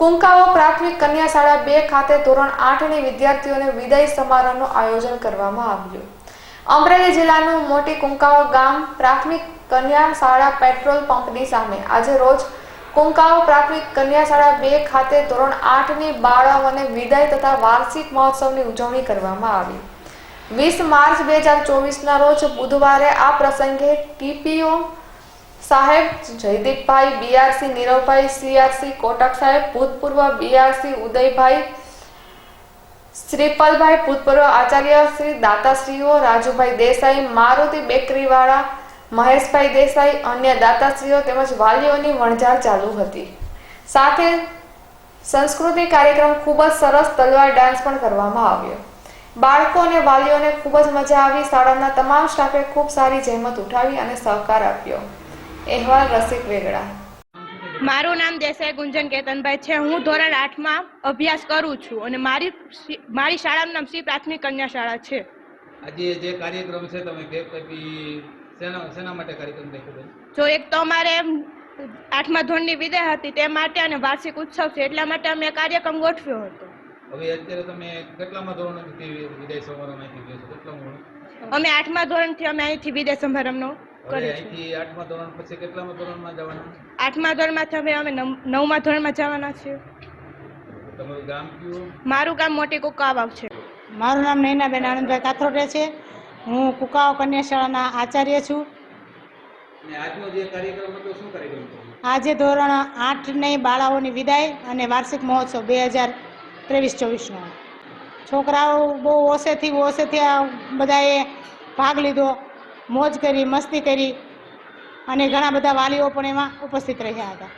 કુંકાવો પ્રાથમિક કન્યા શાળા બે ખાતે ધોરણ આઠની વિદ્યાર્થીઓને વિદાય સમારોહનું આયોજન કરવામાં આવ્યું. અમરેલી જિલ્લાનું મોટી કુંકાવો ગામ પ્રાથમિક કન્યા શાળા પેટ્રોલ પંપની સામે આજે રોજ કુંકાવો પ્રાથમિક કન્યા શાળા બે ખાતે ધોરણ આઠની બાળાઓને વિદાય તથા વાર્ષિક મહોત્સવની ઉજવણી કરવામાં આવી. વીસ માર્ચ બે હજાર ચોવીસના રોજ બુધવારે આ પ્રસંગે ટીપીઓ સાહેબ, જયદીપભાઈ બીઆરસી નીરવભાઈ સીઆરસી કોટક સાહેબ, ભૂતપૂર્વ બીઆરસી ઉદયભાઈ, શ્રીપલભાઈ, ભૂતપૂર્વ આચાર્ય શ્રી, દાતાશ્રીઓ, રાજુભાઈ દેસાઈ, મારુતિ બેકરીવાળા, મહેશભાઈ દેસાઈ, અન્ય દાતાશ્રીઓ તેમજ વાલીઓની વણઝાર ચાલુ હતી. સાથે સંસ્કૃતિ કાર્યક્રમ ખૂબ જ સરસ તલવાર ડાન્સ પણ કરવામાં આવ્યો. બાળકો અને વાલીઓને ખૂબ જ મજા આવી, શાળાના તમામ સ્ટાફે ખૂબ સારી જહેમત ઉઠાવી અને સહકાર આપ્યો. અહેવાલ રસિક વેગડા. મારું નામ દેસાઈ ગુંજન કેતનભાઈ છે. હું ધોરણ આઠમાં અભ્યાસ કરું છું અને મારી મારી શાળાનું નામ શ્રી પ્રાથમિક કન્યા શાળા છે. આજે જે કાર્યક્રમ છે તમે કેક કાપી શેના શેના માટે કાર્યક્રમ રાખ્યો જો એક તો અમારે આઠમા ધોરણની વિદાય હતી તે માટે અને વાર્ષિક ઉત્સવ છે એટલા માટે અમે કાર્યક્રમ ગોઠવ્યો હતો. હવે અત્યારે તમે કેટલામાં ધોરણથી વિદાય સમારંભ અહીંથી ગયો છો? કેટલામાં ધોરણ? અમે આઠમા ધોરણથી અમે અહીંથી વિદાય સમારંભનો આઠમા ધોરણ પછી કેટલામાં ધોરણમાં જવાના? આઠમા ધોરણમાંથી અમે અમે નવ- નવમા ધોરણમાં જવાના છીએ. તમારું ગામ કયું? મારું ગામ મોટી કુકાવાવ છે. મારું નામ નૈનાબેન આનંદભાઈ કાથરોટે છે. હું કુકાઓ કન્યા શાળાના આચાર્ય છું. અને આજનો જે કાર્યક્રમ હતો શું કાર્યક્રમ હતો? આજે ધોરણ આઠની બાળાઓની વિદાય અને વાર્ષિક મહોત્સવ બે હજાર ત્રેવીસ ચોવીસનો. છોકરાઓ બહુ ઓછેથી ઓછેથી આ બધાએ ભાગ લીધો. મોજ કરી મસ્તી કરી અને ઘણા બધા વાલીઓ પણ એમાં ઉપસ્થિત રહ્યા હતા.